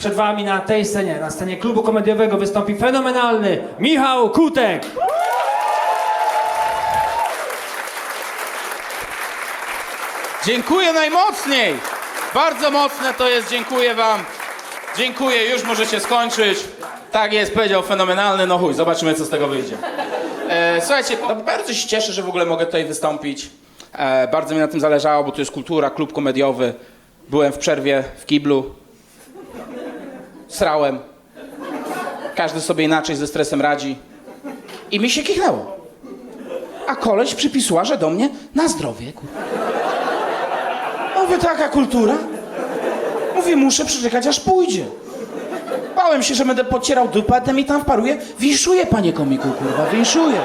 Przed wami na tej scenie, na scenie klubu komediowego wystąpi fenomenalny Michał Kutek. Dziękuję najmocniej! Bardzo mocne to jest, dziękuję wam. Dziękuję, już możecie skończyć. Tak jest, powiedział fenomenalny, no chuj, zobaczymy co z tego wyjdzie. E, słuchajcie, no, bardzo się cieszę, że w ogóle mogę tutaj wystąpić. E, bardzo mi na tym zależało, bo to jest kultura, klub komediowy. Byłem w przerwie w kiblu. Srałem. Każdy sobie inaczej ze stresem radzi. I mi się kichnęło. A koleś przy pisuarze do mnie na zdrowie. Mówię, taka kultura? Mówię, muszę przeczekać, aż pójdzie. Bałem się, że będę podcierał dupę, a ten mi tam wparuje. Winszuję, panie komiku, kurwa, winszuję.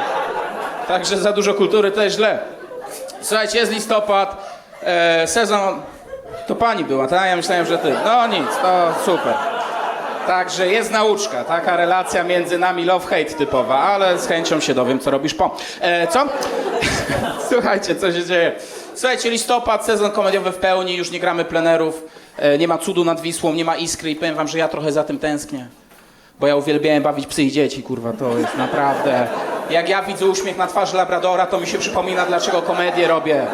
Także za dużo kultury to jest źle. Słuchajcie, jest listopad, e, sezon... To pani była, tak? Ja myślałem, że ty. No nic, to super. Także jest nauczka, taka relacja między nami love-hate typowa, ale z chęcią się dowiem, co robisz po. E, co? Słuchajcie, co się dzieje. Słuchajcie, listopad, sezon komediowy w pełni, już nie gramy plenerów, e, nie ma cudu nad Wisłą, nie ma iskry i powiem wam, że ja trochę za tym tęsknię. Bo ja uwielbiałem bawić psy i dzieci, kurwa, to jest naprawdę... Jak ja widzę uśmiech na twarzy Labradora, to mi się przypomina, dlaczego komedię robię.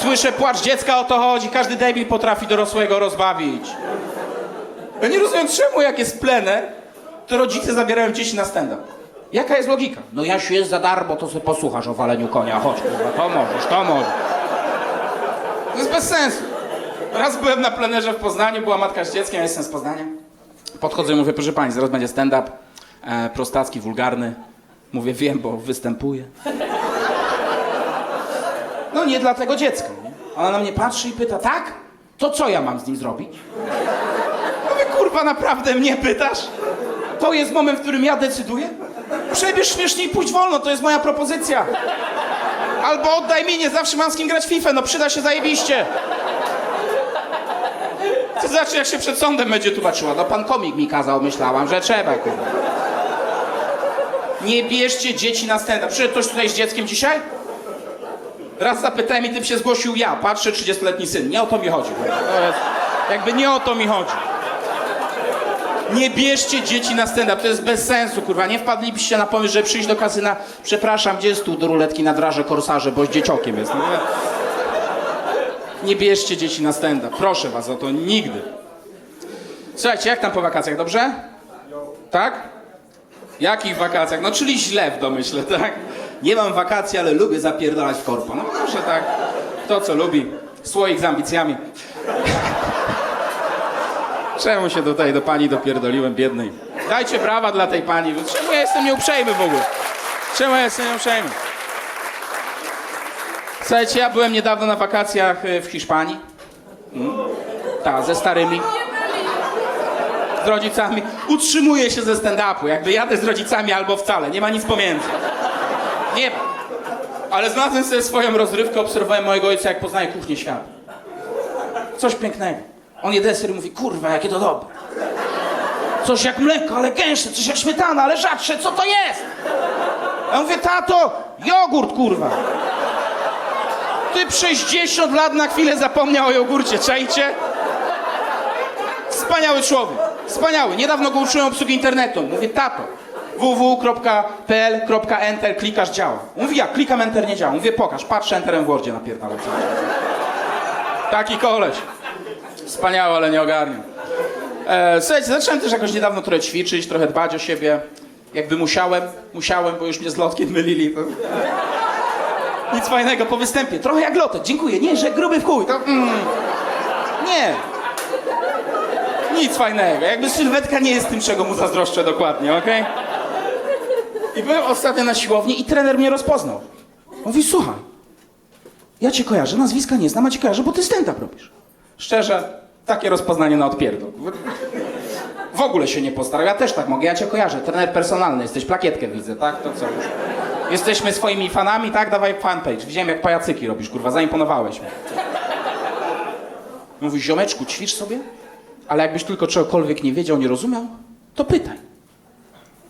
Słyszę płacz dziecka, o to chodzi, każdy debil potrafi dorosłego rozbawić. Ja nie rozumiem, czemu jak jest plener, to rodzice zabierają dzieci na stand-up. Jaka jest logika? No Jasiu, jest za darmo, to sobie posłuchasz o waleniu konia. Chodź, kurwa, to możesz, to możesz. To jest bez sensu. Raz byłem na plenerze w Poznaniu, była matka z dzieckiem, ja jestem z Poznania. Podchodzę i mówię, proszę pani, zaraz będzie stand-up, e, prostacki, wulgarny. Mówię, wiem, bo występuję. No nie dla tego dziecka, nie? Ona na mnie patrzy i pyta, tak? To co ja mam z nim zrobić? Kurwa, naprawdę mnie pytasz? To jest moment, w którym ja decyduję? Przebierz śmiesznie i pójdź wolno, to jest moja propozycja. Albo oddaj mi, nie zawsze mam z kim grać FIFA, no przyda się zajebiście. To znaczy, jak się przed sądem będzie tłumaczyła. No pan komik mi kazał, myślałam, że trzeba, kurwa. Nie bierzcie dzieci na stand-up. Przyszedł ktoś tutaj z dzieckiem dzisiaj? Raz zapytałem i tym się zgłosił ja. Patrzę, 30-letni syn. Nie o to mi chodzi. jest, jakby nie o to mi chodzi. Nie bierzcie dzieci na stand-up, to jest bez sensu, kurwa. Nie wpadlibyście na pomysł, że przyjść do kasyna, przepraszam, gdzie jest tu do ruletki na draże korsarze, bo z dzieciokiem jest. No, nie? nie bierzcie dzieci na stand-up, proszę was o to, nigdy. Słuchajcie, jak tam po wakacjach, dobrze? Tak? Jakich wakacjach? No, czyli źle w domyśle, tak? Nie mam wakacji, ale lubię zapierdalać w korpo. No proszę tak, kto co lubi, słoik z ambicjami. Czemu się tutaj do pani dopierdoliłem, biednej? Dajcie brawa dla tej pani. Czemu ja jestem nieuprzejmy w ogóle? Czemu ja jestem nieuprzejmy? Słuchajcie, ja byłem niedawno na wakacjach y, w Hiszpanii. Mm. Tak, ze starymi. Z rodzicami. Utrzymuję się ze stand-upu. Jakby jadę z rodzicami albo wcale. Nie ma nic pomiędzy. Nie. Ale znalazłem sobie swoją rozrywkę, obserwowałem mojego ojca, jak poznaje kuchnię świata. Coś pięknego. On je deser i mówi, kurwa, jakie to dobre. Coś jak mleko, ale gęstsze, coś jak śmietana, ale rzadsze, co to jest? Ja mówię, tato, jogurt, kurwa. Ty przez 60 lat na chwilę zapomniał o jogurcie, czajcie? Wspaniały człowiek, wspaniały. Niedawno go uczyłem obsługi internetu. Mówię, tato, www.pl.enter, klikasz, działa. Mówi, jak? Klikam enter, nie działa. Mówię, pokaż, patrz, enterem w Wordzie napierdalam. Taki koleś. Wspaniały, ale nie ogarniam. E, słuchajcie, zacząłem też jakoś niedawno trochę ćwiczyć, trochę dbać o siebie. Jakby musiałem, musiałem, bo już mnie z lotkiem mylili. Nic fajnego po występie. Trochę jak lotek, dziękuję. Nie, że gruby w chuj. To, mm, nie. Nic fajnego. Jakby sylwetka nie jest tym, czego mu zazdroszczę dokładnie, okej? I byłem ostatnio na siłowni i trener mnie rozpoznał. Mówi, słuchaj, ja cię kojarzę, nazwiska nie znam, a cię kojarzę, bo ty stand-up robisz. Szczerze, takie rozpoznanie na odpierdol. W ogóle się nie postarał, ja też tak mogę, ja cię kojarzę. Trener personalny, jesteś plakietkę widzę, tak? To co już? Jesteśmy swoimi fanami, tak? Dawaj fanpage. Widziałem jak pajacyki robisz, kurwa, zaimponowałeś mi. Mówi, ziomeczku, ćwicz sobie, ale jakbyś tylko czegokolwiek nie wiedział, nie rozumiał, to pytaj.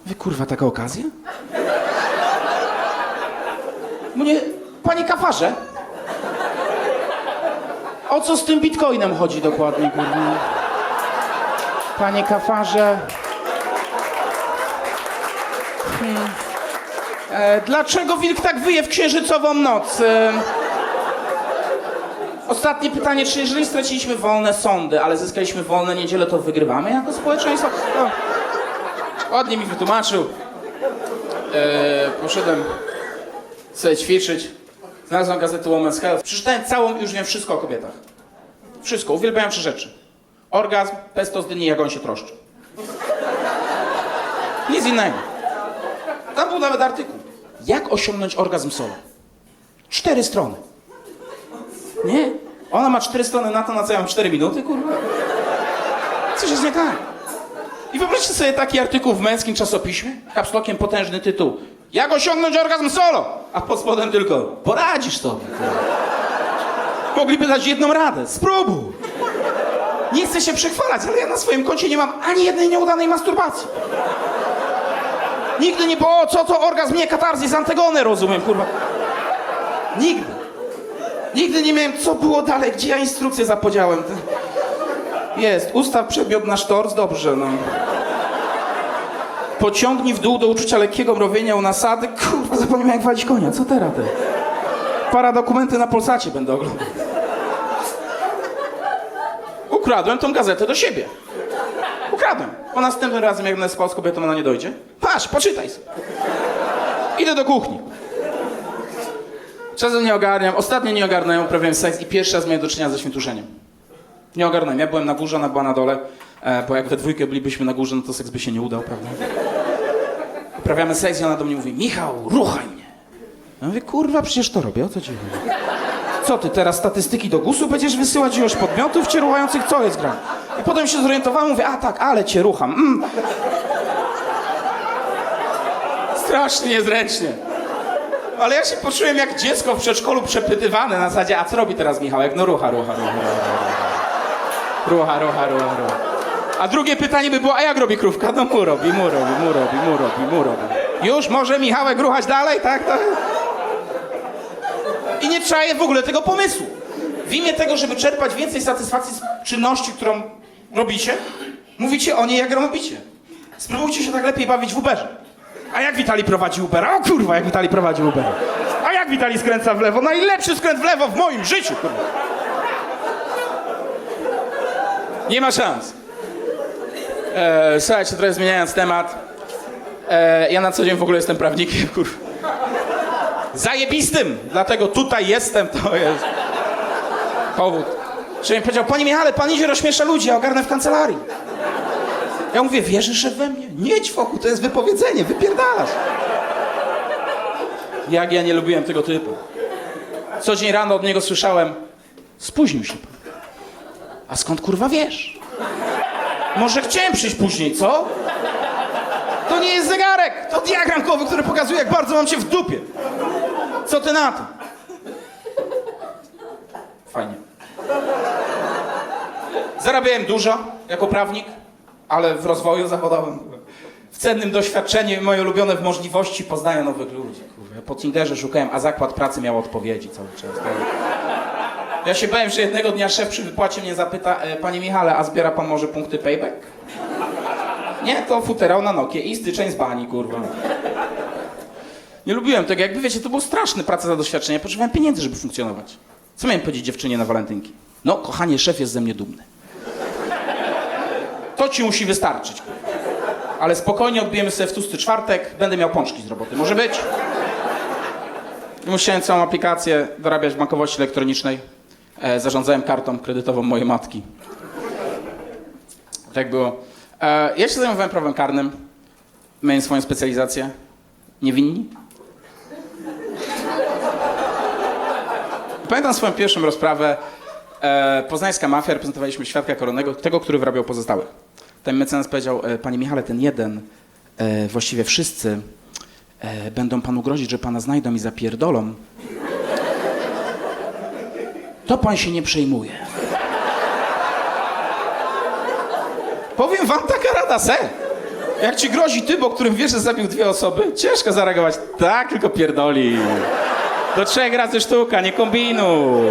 Wy kurwa, taka okazja? Mnie, panie kafarze, o co z tym bitcoinem chodzi dokładnie, kurwa? Panie kafarze. Hmm. E, dlaczego wilk tak wyje w księżycową noc? E, ostatnie pytanie, czy jeżeli straciliśmy wolne sądy, ale zyskaliśmy wolne niedziele, to wygrywamy jako społeczeństwo? Ładnie mi wytłumaczył. E, poszedłem sobie ćwiczyć. Znalazłem gazetę Women's Health. Przeczytałem całą, już wiem wszystko o kobietach. Wszystko. Uwielbiałem trzy rzeczy. Orgazm, pestos dyni, jak on się troszczy. Nic innego. Tam był nawet artykuł. Jak osiągnąć orgazm solo? Cztery strony. Nie? Ona ma cztery strony na to, na co ja mam cztery minuty, kurwa? Coś jest nie tak. I wyobraźcie sobie taki artykuł w męskim czasopiśmie, kapslokiem potężny tytuł. Jak osiągnąć orgazm solo? A pod spodem tylko, poradzisz sobie. Mogliby dać jedną radę, spróbuj. Nie chcę się przechwalać, ale ja na swoim koncie nie mam ani jednej nieudanej masturbacji. Nigdy nie było, co to orgazm, nie katarzis, antygonę, rozumiem, kurwa. Nigdy. Nigdy nie miałem, co było dalej, gdzie ja instrukcję zapodziałem. Jest, ustaw przedmiot na sztorc, dobrze, no. Pociągnij w dół do uczucia lekkiego mrowienia u nasady. Zapomniałem jak walić konia, co teraz ty? Para dokumenty na Polsacie będę oglądał. Ukradłem tą gazetę do siebie. Ukradłem. Po następnym razem, jak będę spał z kobietą, ona nie dojdzie. Patrz, poczytaj sobie. Idę do kuchni. Czasem nie ogarniam. Ostatnio nie ogarnąłem, uprawiałem seks i pierwszy raz miałem do czynienia ze świętuszeniem. Nie ogarnąłem. Ja byłem na górze, ona była na dole, e, bo jak we dwójkę bylibyśmy na górze, no to seks by się nie udał, prawda? Uprawiamy seks i ona do mnie mówi, Michał, ruchaj mnie. Ja mówię, kurwa, przecież to robię, o co ci chodzi? Co ty, teraz statystyki do GUS-u będziesz wysyłać już podmiotów cię ruchających? Co jest gra? I potem się zorientowałem, mówię, a tak, ale cię rucham. Mm. Strasznie niezręcznie. Ale ja się poczułem jak dziecko w przedszkolu przepytywane na zasadzie, a co robi teraz Michałek? No rucha, rucha, rucha, rucha, rucha, rucha, rucha, rucha. A drugie pytanie by było, a jak robi krówka? No mu robi, mu robi, mu robi, mu robi, mu robi. Już może Michałek ruchać dalej, tak? I nie czaję w ogóle tego pomysłu. W imię tego, żeby czerpać więcej satysfakcji z czynności, którą robicie, mówicie o niej, jak robicie. Spróbujcie się tak lepiej bawić w Uberze. A jak Witali prowadzi Ubera? O kurwa, jak Witali prowadzi Ubera. A jak Witali skręca w lewo? Najlepszy skręt w lewo w moim życiu, kurwa. Nie ma szans. E, słuchajcie, trochę zmieniając temat. E, ja na co dzień w ogóle jestem prawnikiem, kurwa. Zajebistym! Dlatego tutaj jestem, to jest powód. Że mi powiedział, panie Michale, pan idzie rozśmiesza ludzi, ja ogarnę w kancelarii. Ja mówię, wierzysz szef we mnie? Nie wokół, to jest wypowiedzenie, wypierdalasz. Jak ja nie lubiłem tego typu. Co dzień rano od niego słyszałem, spóźnił się pan. A skąd kurwa wiesz? Może chciałem przyjść później, co? To nie jest zegarek, to diagram kowy, który pokazuje, jak bardzo mam cię w dupie. Co ty na to? Fajnie. Zarabiałem dużo jako prawnik, ale w rozwoju zawodowym. W cennym doświadczeniu moje ulubione w możliwości poznania nowych ludzi. Ja po Tinderze szukałem, a zakład pracy miał odpowiedzi cały czas. Ja się bałem, że jednego dnia szef przy wypłacie mnie zapyta, e, panie Michale, a zbiera pan może punkty payback? Nie, to futerał na Nokie i styczeń z bani, kurwa. Nie lubiłem tego, jakby wiecie, to było straszne praca za doświadczenie. Potrzebowałem pieniędzy, żeby funkcjonować. Co miałem powiedzieć dziewczynie na walentynki? No, kochanie, szef jest ze mnie dumny. To ci musi wystarczyć. Ale spokojnie odbijemy sobie w tłusty czwartek, będę miał pączki z roboty. Może być? I Musiałem całą aplikację dorabiać w bankowości elektronicznej. E, zarządzałem kartą kredytową mojej matki. Tak było. E, ja się zajmowałem prawem karnym. Miałem swoją specjalizację. Niewinni? Pamiętam swoją pierwszą rozprawę. E, poznańska mafia, reprezentowaliśmy świadka koronnego, tego, który wyrabiał pozostałych. Ten mecenas powiedział, e, panie Michale, ten jeden, e, właściwie wszyscy e, będą panu grozić, że pana znajdą i zapierdolą. To pan się nie przejmuje. Powiem wam taka rada, se. Jak ci grozi typ, o którym wiesz, że zabił dwie osoby, ciężko zareagować. Tak, tylko pierdoli. Do trzech razy sztuka, nie kombinuj.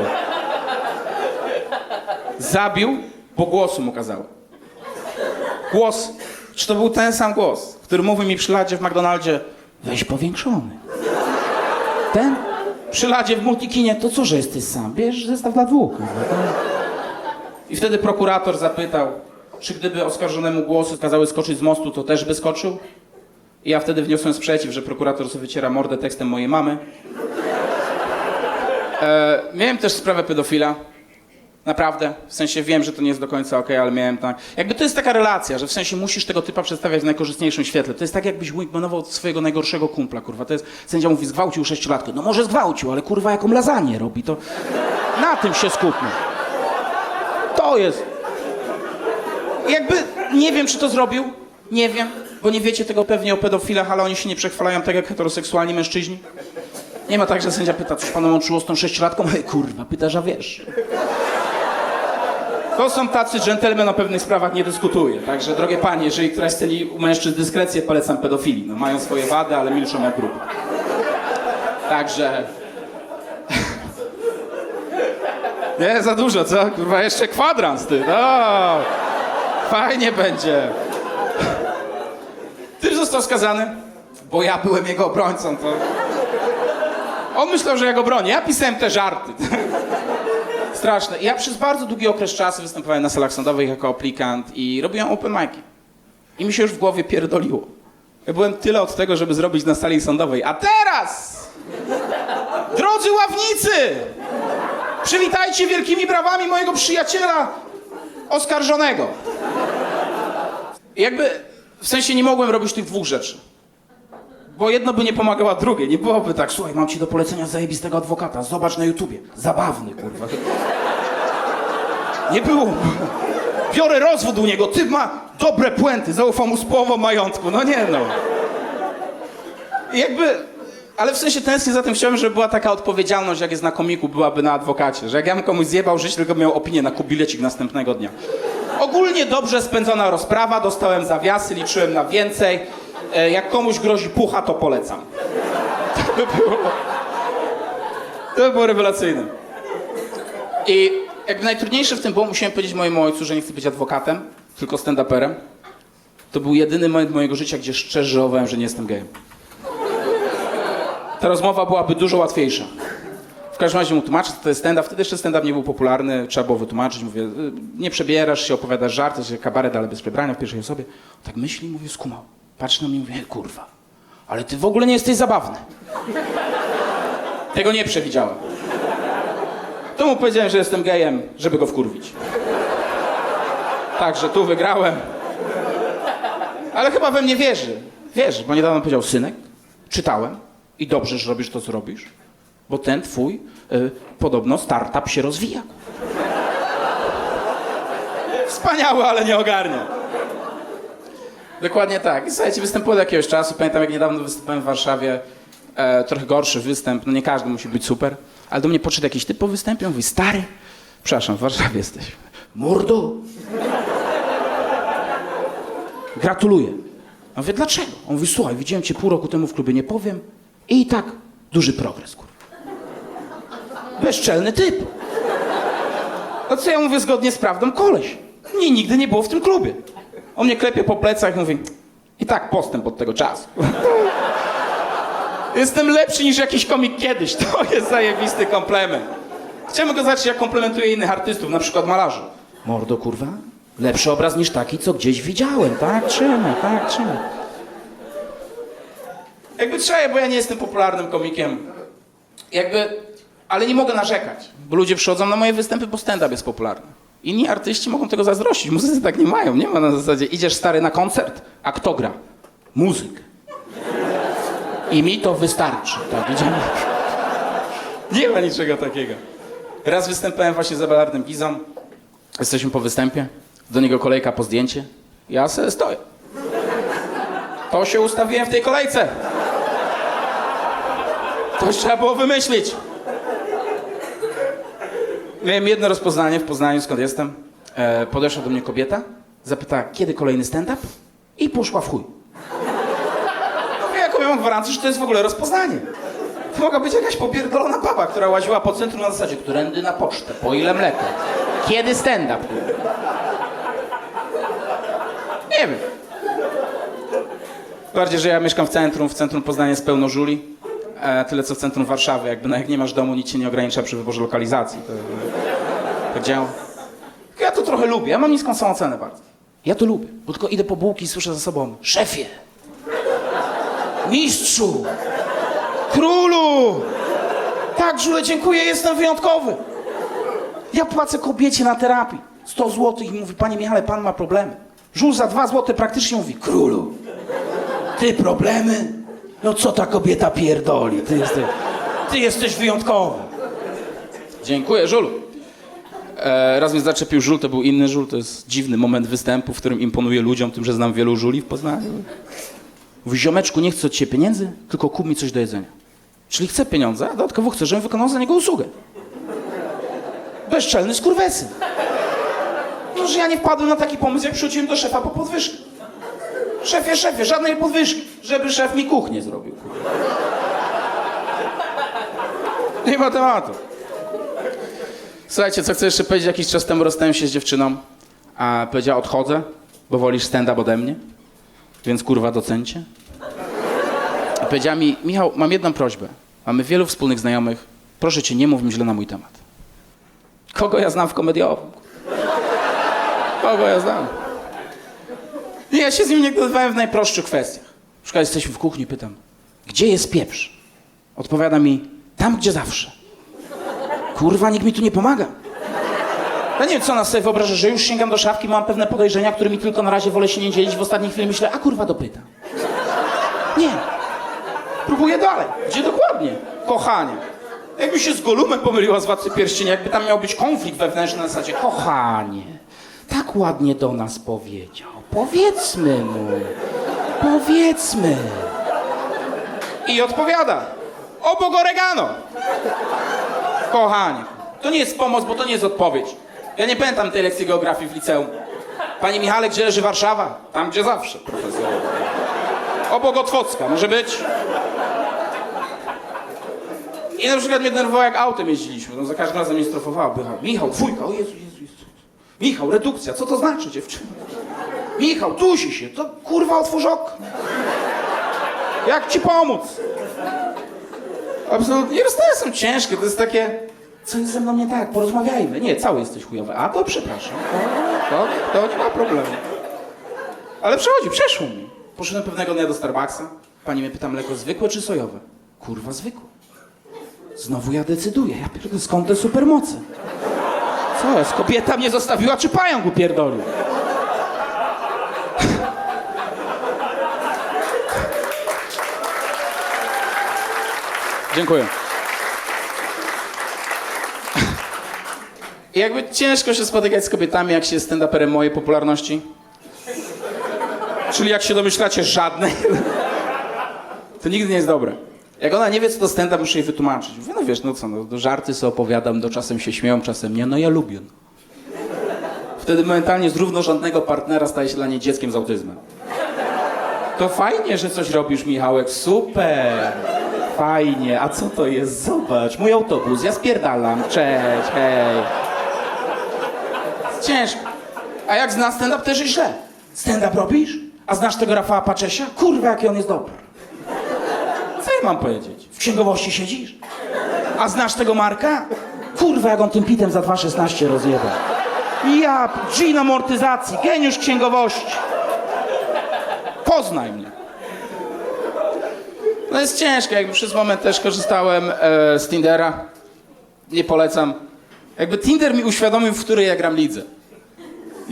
Zabił, bo głosu mu kazało. Głos. Czy to był ten sam głos, który mówi mi przy ladzie w McDonaldzie, weź powiększony. Ten? Przy ladzie w multikinie, to co, że jesteś sam? Bierz zestaw dla dwóch. kurwa, tak? I wtedy prokurator zapytał, czy gdyby oskarżonemu głosy kazały skoczyć z mostu, to też by skoczył? I ja wtedy wniosłem sprzeciw, że prokurator sobie wyciera mordę tekstem mojej mamy. E, miałem też sprawę pedofila. Naprawdę. W sensie wiem, że to nie jest do końca okej, ale miałem tak. Jakby to jest taka relacja, że w sensie musisz tego typa przedstawiać w najkorzystniejszym świetle. To jest tak, jakbyś wingmanował swojego najgorszego kumpla, kurwa. To jest, sędzia mówi, zgwałcił sześciolatkę. No może zgwałcił, ale kurwa jaką lasagne robi, to na tym się skupmy. To jest. Jakby nie wiem, czy to zrobił. Nie wiem, bo nie wiecie tego pewnie o pedofilach, ale oni się nie przechwalają tak jak heteroseksualni mężczyźni. Nie ma tak, że sędzia pyta, coś panu łączyło z tą sześciolatką? Ej, kurwa, pytasz, a wiesz. To są tacy dżentelmen o pewnych sprawach nie dyskutuje. Także, drogie panie, jeżeli któraś celi u mężczyzn dyskrecję, polecam pedofili. No, mają swoje wady, ale milczą jak grupa. Także... Nie, za dużo, co? Kurwa, jeszcze kwadrans, ty. No, fajnie będzie. Ty został skazany, bo ja byłem jego obrońcą, to... On myślał, że ja go bronię. Ja pisałem te żarty. Straszne. Ja przez bardzo długi okres czasu występowałem na salach sądowych jako aplikant i robiłem open mic'i. I mi się już w głowie pierdoliło. Ja byłem tyle od tego, żeby zrobić na sali sądowej. A teraz! Drodzy ławnicy! Przywitajcie wielkimi brawami mojego przyjaciela oskarżonego. I jakby w sensie nie mogłem robić tych dwóch rzeczy. Bo jedno by nie pomagało drugie. Nie byłoby tak, słuchaj, mam ci do polecenia zajebistego adwokata. Zobacz na YouTubie. Zabawny, kurwa. Nie było. Biorę rozwód u niego. Typ ma dobre puenty. Zaufam mu z połową majątku. No nie no. I jakby... Ale w sensie tęsknię za tym chciałem, żeby była taka odpowiedzialność, jak jest na komiku, byłaby na adwokacie. Że jak ja bym komuś zjebał życie, tylko miał opinię na kubilecik następnego dnia. Ogólnie dobrze spędzona rozprawa, dostałem zawiasy, liczyłem na więcej. E, Jak komuś grozi pucha, to polecam. To by było, to by było rewelacyjne. I jakby najtrudniejsze w tym było, musiałem powiedzieć mojemu ojcu, że nie chcę być adwokatem, tylko stand-uperem. To był jedyny moment mojego życia, gdzie szczerze żałowałem, że nie jestem gejem. Ta rozmowa byłaby dużo łatwiejsza. W każdym razie mu tłumaczę, co to jest stand-up. Wtedy jeszcze stand-up nie był popularny, trzeba było wytłumaczyć. Mówię, y, nie przebierasz się, opowiadasz żarty, że kabaret, ale bez przebrania w pierwszej osobie. Tak myśli, mówię, skumał. Patrzy na mnie i mówi, "Ej, kurwa, ale ty w ogóle nie jesteś zabawny. Tego nie przewidziałem. To mu powiedziałem, że jestem gejem, żeby go wkurwić. Także tu wygrałem. Ale chyba we mnie wierzy. Wierzy, bo niedawno powiedział, synek, czytałem i dobrze, że robisz to, co robisz, bo ten twój y, podobno startup się rozwija. Wspaniały, ale nie ogarnia. Dokładnie tak. Słuchajcie, występuję od jakiegoś czasu. Pamiętam, jak niedawno występowałem w Warszawie. E, trochę gorszy występ. No nie każdy musi być super. Ale do mnie podszedł jakiś typ po występie. Mówi, stary, przepraszam, w Warszawie jesteś. Mordo. Gratuluję. A mówię, dlaczego? On mówi, słuchaj, widziałem cię pół roku temu w klubie, nie powiem. I tak duży progres, kurwa. Bezczelny typ. No co ja mówię zgodnie z prawdą? Koleś. Mnie nigdy nie było w tym klubie. On mnie klepie po plecach i mówi, i tak postęp od tego czasu. Jestem lepszy niż jakiś komik kiedyś. To jest zajebisty komplement. Chciałem go zacząć, jak komplementuje innych artystów, na przykład malarzy. Mordo, kurwa, lepszy obraz niż taki, co gdzieś widziałem. Tak, trzymaj, tak, trzymaj. Jakby trzeba, bo ja nie jestem popularnym komikiem. Jakby, ale nie mogę narzekać, bo ludzie przychodzą na moje występy, bo stand-up jest popularny. Inni artyści mogą tego zazdrościć, muzycy tak nie mają. Nie ma na zasadzie, idziesz stary na koncert, a kto gra? Muzyk. I mi to wystarczy. Tak, idziemy. Nie ma niczego takiego. Raz występowałem właśnie z Abelardem Gizą. Jesteśmy po występie. Do niego kolejka po zdjęcie. Ja sobie stoję. To się ustawiłem w tej kolejce. To trzeba było wymyślić. Miałem jedno rozpoznanie w Poznaniu, skąd jestem. E, podeszła do mnie kobieta, zapytała, kiedy kolejny stand-up? I poszła w chuj. No ja mam gwarancję, że to jest w ogóle rozpoznanie. To mogła być jakaś popierdolona baba, która łaziła po centrum na zasadzie, którędy na pocztę, po ile mleko. Kiedy stand-up? Nie wiem. Bardziej, że ja mieszkam w centrum, w centrum Poznania jest pełno żuli. E, tyle co w centrum Warszawy. Jakby no, jak nie masz domu, nic cię nie ogranicza przy wyborze lokalizacji. To, działa. Ja to trochę lubię. Ja mam niską samoocenę bardzo. Ja to lubię, bo tylko idę po bułki i słyszę za sobą. Szefie! Mistrzu! Królu! Tak, żule, dziękuję, jestem wyjątkowy. Ja płacę kobiecie na terapii 100 zł i mówi, panie Michale, pan ma problemy. Żul za 2 zł praktycznie mówi, królu, ty problemy? No co ta kobieta pierdoli? Ty jesteś, ty jesteś wyjątkowy. Dziękuję, Żulu. E, raz mnie zaczepił żul, to był inny żul, to jest dziwny moment występu, w którym imponuję ludziom tym, że znam wielu żuli w Poznaniu. Mówi, ziomeczku, nie chcę od ciebie pieniędzy, tylko kup mi coś do jedzenia. Czyli chcę pieniądze, a dodatkowo chcę, żebym wykonał za niego usługę. Bezczelny skurwesy. No, że ja nie wpadłem na taki pomysł, jak przychodziłem do szefa po podwyżkę. Szefie, szefie, żadnej podwyżki, żeby szef mi kuchnię zrobił. Nie ma tematu. Słuchajcie, co chcę jeszcze powiedzieć, jakiś czas temu rozstałem się z dziewczyną, a powiedziała odchodzę, bo wolisz stand-up ode mnie, więc kurwa docencie. I powiedziała mi, Michał, mam jedną prośbę. Mamy wielu wspólnych znajomych. Proszę cię, nie mów mi źle na mój temat. Kogo ja znam w komediowym? Kogo ja znam? Ja się z nim nie dogadywałem w najprostszych kwestiach. Na przykład jesteśmy w kuchni, pytam, gdzie jest pieprz? Odpowiada mi, tam gdzie zawsze. Kurwa, nikt mi tu nie pomaga. Ja nie wiem, co nas sobie wyobraża, że już sięgam do szafki, mam pewne podejrzenia, którymi tylko na razie wolę się nie dzielić. W ostatniej chwili myślę, a kurwa dopyta. Nie. Próbuję dalej. Gdzie dokładnie? Kochanie. Jakby się z Golumem pomyliła z Władcy Pierścienia, jakby tam miał być konflikt wewnętrzny na zasadzie kochanie, tak ładnie do nas powiedział. Powiedzmy mu. Powiedzmy. I odpowiada. Obok oregano. Kochanie. To nie jest pomoc, bo to nie jest odpowiedź. Ja nie pamiętam tej lekcji geografii w liceum. Panie Michale, gdzie leży Warszawa? Tam, gdzie zawsze, profesor. Obok Otwocka, może być? I na przykład mnie denerwowało, jak autem jeździliśmy. No za każdym razem mnie strofowała. Michał, dwójka, o Jezu, Jezu, Jezu. Michał, redukcja, co to znaczy, dziewczyna? Michał, dusi się, to kurwa otwórz okno. Jak ci pomóc? Absolutnie, rozstawy są ciężkie, to jest takie... Co jest ze mną nie tak? Porozmawiajmy. Nie, cały jesteś chujowy. A to przepraszam. To, to, to nie ma problemu. Ale przechodzi, przeszło mi. Poszedłem pewnego dnia do Starbucksa. Pani mnie pyta, mleko zwykłe czy sojowe? Kurwa, zwykłe. Znowu ja decyduję. Ja pierdolę, skąd te supermoce? Co jest? Kobieta mnie zostawiła, czy pająk upierdolił? Dziękuję. Jakby ciężko się spotykać z kobietami, jak się jest stand-uperem mojej popularności. Czyli jak się domyślacie, żadnej. To nigdy nie jest dobre. Jak ona nie wie, co to stand-up, muszę jej wytłumaczyć. Mówię, no wiesz, no co, no, żarty sobie opowiadam, no czasem się śmieją, czasem nie, no ja lubię. No. Wtedy momentalnie z równorzędnego partnera staje się dla niej dzieckiem z autyzmem. To fajnie, że coś robisz, Michałek, super. Fajnie, a co to jest? Zobacz, mój autobus, ja spierdalam, cześć, hej. Ciężko. A jak znasz stand-up, też jest źle. Stand-up robisz? A znasz tego Rafała Paczesia? Kurwa, jaki on jest dobry. Co ja mam powiedzieć? W księgowości siedzisz? A znasz tego Marka? Kurwa, jak on tym pitem za 2,16 rozjebał. Ja, Gin amortyzacji, geniusz księgowości. Poznaj mnie. No jest ciężko, jakby przez moment też korzystałem e, z Tindera. Nie polecam. Jakby Tinder mi uświadomił, w której ja gram lidze.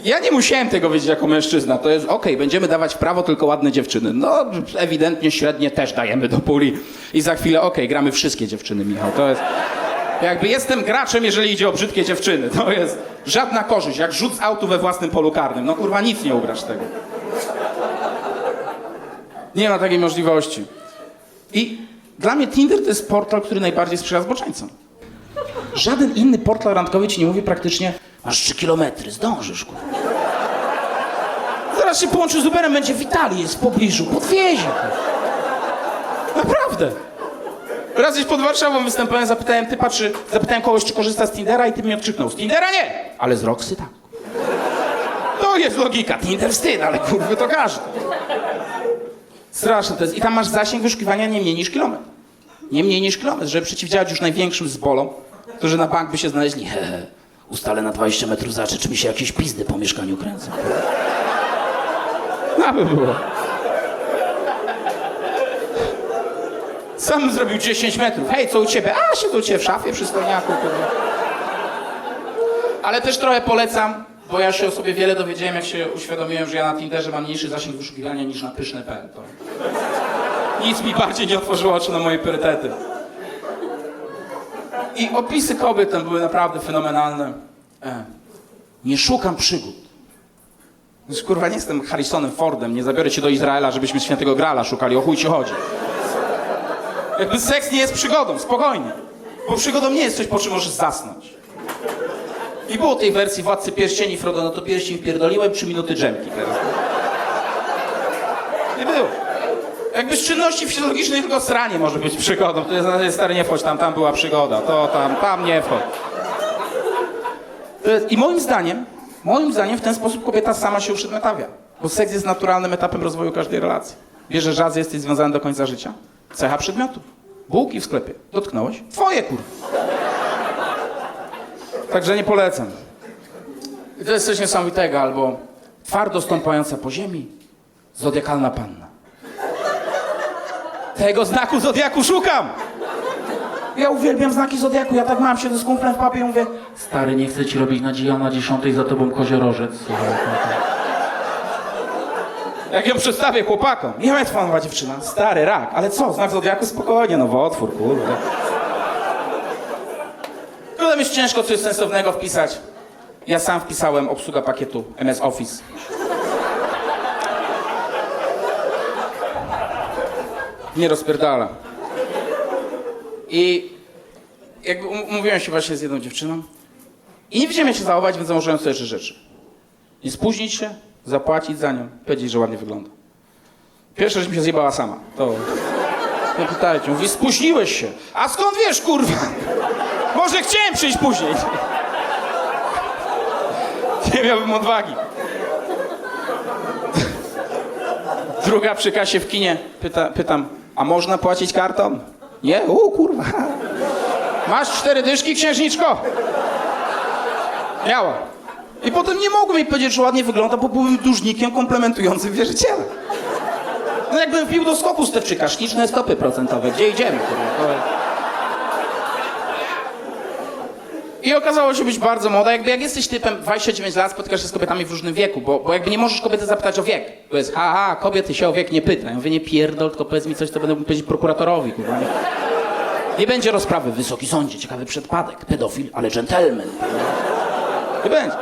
Ja nie musiałem tego wiedzieć jako mężczyzna. To jest okej, będziemy dawać prawo tylko ładne dziewczyny. No, ewidentnie średnie też dajemy do puli. I za chwilę, okej, gramy wszystkie dziewczyny, Michał. To jest. Jakby jestem graczem, jeżeli idzie o brzydkie dziewczyny. To jest żadna korzyść, jak rzut z autu we własnym polu karnym. No kurwa, nic nie ugrasz tego. Nie ma takiej możliwości. I dla mnie Tinder to jest portal, który najbardziej sprzyja zboczeńcom. Żaden inny portal randkowy ci nie mówi praktycznie masz 3 kilometry, zdążysz, kurwa. Zaraz się połączy z Uberem, będzie Witali, jest w pobliżu, podwiezie. Naprawdę. Raz gdzieś pod Warszawą występowałem, zapytałem typa, czy... Zapytałem kogoś, czy korzysta z Tindera i ty mi odkrzyknął. Z Tindera nie, ale z Roxy tak. To jest logika. Tinder wstyd, ale kurwy to każdy. Straszne to jest. I tam masz zasięg wyszukiwania nie mniej niż kilometr. Nie mniej niż kilometr, żeby przeciwdziałać już największym zbolom, którzy na bank by się znaleźli. He, ustalę na 20 metrów za, czy mi się jakieś pizdy po mieszkaniu kręcą. No by było. Sam zrobił 10 metrów. Hej, co u ciebie? A, siedzę u ciebie w szafie przy stolniaku. kurde. Ale też trochę polecam, bo ja się o sobie wiele dowiedziałem, jak się uświadomiłem, że ja na Tinderze mam mniejszy zasięg wyszukiwania niż na pyszne.pl. To... Nic mi bardziej nie otworzyło oczu na moje priorytety. I opisy kobiet tam były naprawdę fenomenalne. E, nie szukam przygód. Kurwa, nie jestem Harrisonem Fordem, nie zabiorę cię do Izraela, żebyśmy świętego Grala szukali, o chuj ci chodzi. Jakby seks nie jest przygodą, spokojnie. Bo przygodą nie jest coś, po czym możesz zasnąć. I było tej wersji Władcy Pierścieni, Frodo, no to pierścień wpierdoliłem, trzy minuty dżemki teraz. Nie było. Jakby z czynności fizjologicznej tylko sranie może być przygodą. To jest, stary, nie wchodź tam, tam była przygoda, to tam, tam nie wchodź. I moim zdaniem, moim zdaniem w ten sposób kobieta sama się uszydmetawia. Bo seks jest naturalnym etapem rozwoju każdej relacji. Że rzadko jesteś związany do końca życia? Cecha przedmiotu. Bułki w sklepie. Dotknąłeś? Twoje kur. Także nie polecam. I to jest coś niesamowitego, albo twardo stąpająca po ziemi, zodiakalna panna. Tego znaku zodiaku szukam! Ja uwielbiam znaki zodiaku, ja tak mam się z kumplem w papie i mówię Stary, nie chcę ci robić nadziei, a na dziesiątej za tobą koziorożec. Słuchaj, no Jak ją przedstawię chłopakom. Nie wiem, panowa dziewczyna. Stary rak, ale co, znak zodiaku? Spokojnie, nowotwór, kurde. Jest ciężko coś sensownego wpisać. Ja sam wpisałem obsługa pakietu MS Office. Nie rozpierdala. I jakby um- umówiłem się właśnie z jedną dziewczyną i nie wiedziałem się zachować, więc założyłem sobie trzy rzeczy. Nie spóźnić się, zapłacić za nią, powiedzieć, że ładnie wygląda. Pierwsza rzecz mi się zjebała sama. To... Nie pytajcie. Mówi, spóźniłeś się. A skąd wiesz, kurwa? Może chciałem przyjść później. Nie miałbym odwagi. Druga przy kasie w kinie. Pyta, pytam, a można płacić kartą? Nie? U, kurwa. Masz cztery dyszki, księżniczko? Miała. I potem nie mogłem jej powiedzieć, że ładnie wygląda, bo byłem dłużnikiem komplementującym wierzyciela. No jakbym wbił do skoku Stewczyka, śliczne stopy procentowe. Gdzie idziemy, kurwa? To- I okazało się być bardzo młoda. Jakby jak jesteś typem 29 lat, spotykasz się z kobietami w różnym wieku, bo, bo jakby nie możesz kobiety zapytać o wiek. To jest, haha, kobiety się o wiek nie pyta. Ja mówię, nie pierdol, tylko powiedz mi coś, co będę mógł powiedzieć prokuratorowi, kurwa. Nie, nie będzie rozprawy. Wysoki sądzie, ciekawy przypadek. Pedofil, ale dżentelmen. Nie będzie.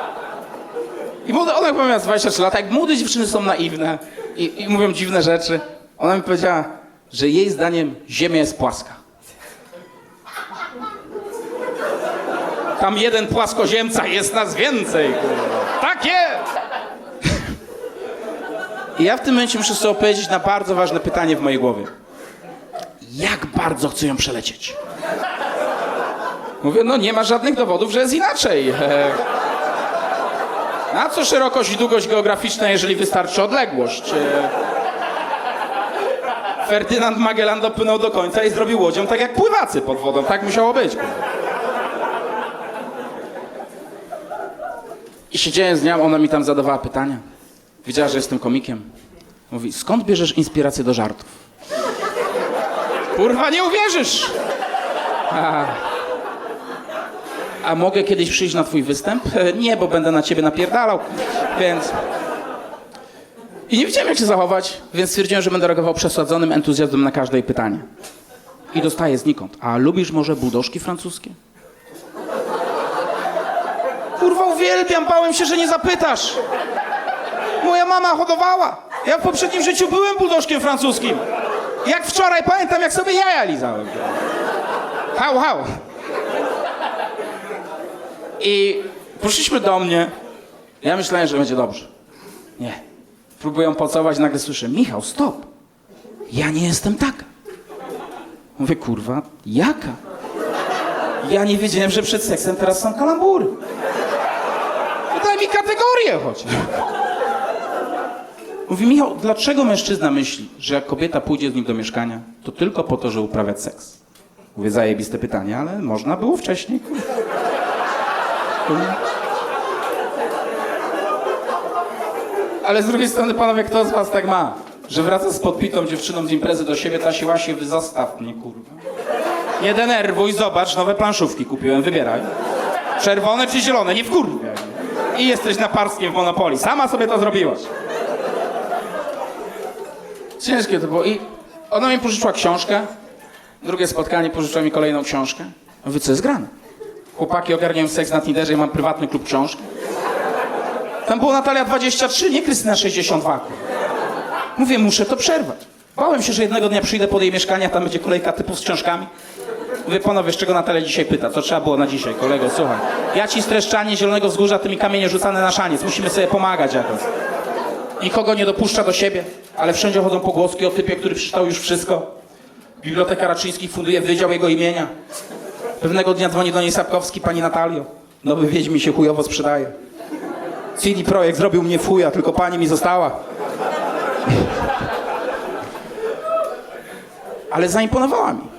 I młoda, ona chyba miała z 23 lata. Jak młode dziewczyny są naiwne i, i mówią dziwne rzeczy, ona mi powiedziała, że jej zdaniem Ziemia jest płaska. Tam jeden płaskoziemca, jest nas więcej. kurwa. Tak jest! I ja w tym momencie muszę sobie odpowiedzieć na bardzo ważne pytanie w mojej głowie. Jak bardzo chcę ją przelecieć? Mówię, no nie ma żadnych dowodów, że jest inaczej. E, Na co szerokość i długość geograficzna, jeżeli wystarczy odległość? E, Ferdynand Magellan dopłynął do końca i zrobił łodzią tak jak pływacy pod wodą. Tak musiało być. I siedziałem z nią, ona mi tam zadawała pytania. Wiedziała, że jestem komikiem. Mówi, skąd bierzesz inspirację do żartów? Kurwa, nie uwierzysz! A, a mogę kiedyś przyjść na twój występ? E, Nie, bo będę na ciebie napierdalał, więc... I nie wiedziałem, jak się zachować, więc stwierdziłem, że będę reagował przesadzonym entuzjazmem na każde pytanie. I dostaję znikąd. A lubisz może budoszki francuskie? Kurwa, uwielbiam, bałem się, że nie zapytasz. Moja mama hodowała. Ja w poprzednim życiu byłem buldożkiem francuskim. Jak wczoraj pamiętam, jak sobie jaja lizałem. Hał, hał. I poszliśmy do mnie. Ja myślałem, że będzie dobrze. Nie. Próbuję pocałować, nagle słyszę, Michał, stop. Ja nie jestem taka. Mówię, kurwa, jaka? Ja nie wiedziałem, że przed seksem teraz są kalambury. Kategorię choć. Mówi, Michał, dlaczego mężczyzna myśli, że jak kobieta pójdzie z nim do mieszkania, to tylko po to, żeby uprawiać seks? Mówię, zajebiste pytanie, ale można było wcześniej. Ale z drugiej strony, panowie, kto z was tak ma? Że wraca z podpitą dziewczyną z imprezy do siebie, ta się właśnie wy zostaw mnie, kurwa. Nie denerwuj, zobacz, nowe planszówki kupiłem, wybieraj. Czerwone czy zielone, nie wkurwiaj. I jesteś na parskiem w Monopolii. Sama sobie to zrobiłaś. Ciężkie to było. I ona mi pożyczyła książkę. Drugie spotkanie pożyczyła mi kolejną książkę. Mówię, co jest grane? Chłopaki ogarniają seks na Tinderze, ja mam prywatny klub książki. Tam było Natalia 23, nie Krystyna 62. kurwa. Mówię, muszę to przerwać. Bałem się, że jednego dnia przyjdę pod jej mieszkanie, a tam będzie kolejka typów z książkami. Mówię, panowie, z czego Natalia dzisiaj pyta? Co trzeba było na dzisiaj, kolego, słuchaj. Ja ci streszczanie Zielonego Wzgórza, tymi kamienie rzucane na szaniec. Musimy sobie pomagać jakoś. Nikogo nie dopuszcza do siebie, ale wszędzie chodzą pogłoski o typie, który przeczytał już wszystko. Biblioteka Raczyńskich funduje wydział jego imienia. Pewnego dnia dzwoni do niej Sapkowski, pani Natalio. Nowy Wiedźmi się chujowo sprzedaje. CD Projekt zrobił mnie w chuja, tylko pani mi została. Ale zaimponowała mi.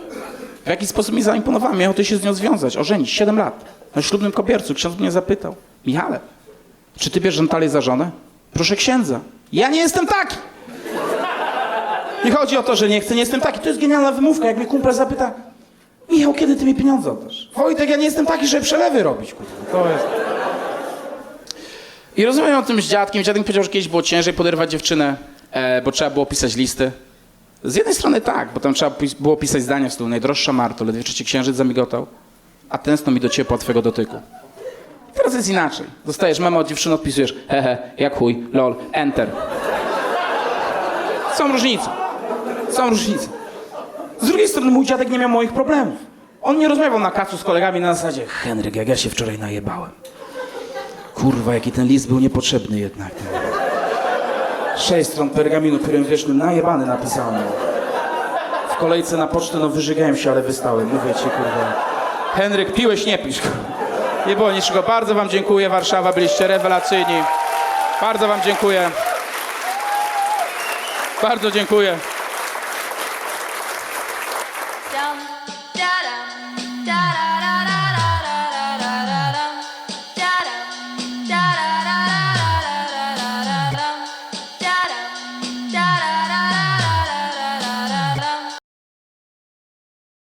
W jaki sposób mi zaimponowała? Miałem ty się z nią związać, ożenić, 7 lat. Na ślubnym kobiercu ksiądz mnie zapytał. Michale, czy ty bierzesz Natalię za żonę? Proszę księdza. Ja nie jestem taki. Nie chodzi o to, że nie chcę, nie jestem taki. To jest genialna wymówka. Jak mnie kumpel zapyta, Michał, kiedy ty mi pieniądze oddasz? Wojtek, ja nie jestem taki, żeby przelewy robić. Kurwa. To jest... I rozmawiam o tym z dziadkiem. Dziadek powiedział, że kiedyś było ciężej poderwać dziewczynę, e, bo trzeba było pisać listy. Z jednej strony tak, bo tam trzeba było pisać zdania w stylu najdroższa Marto, ledwie czy ci księżyc zamigotał, a tęskno mi do ciepła twego dotyku. Teraz jest inaczej. Dostajesz memo od dziewczyny, odpisujesz hehe, jak chuj, lol, enter. Są różnice. Są różnice. Z drugiej strony mój dziadek nie miał moich problemów. On nie rozmawiał na kacu z kolegami na zasadzie Henryk, jak ja się wczoraj najebałem. Kurwa, jaki ten list był niepotrzebny jednak. Sześć stron pergaminu pierwotnym najebany napisałem. W kolejce na pocztę, no wyżygałem się, ale wystałem. Mówię ci, kurwa. Henryk, piłeś, nie pisz. Nie było niczego. Bardzo wam dziękuję, Warszawa, byliście rewelacyjni. Bardzo wam dziękuję. Bardzo dziękuję.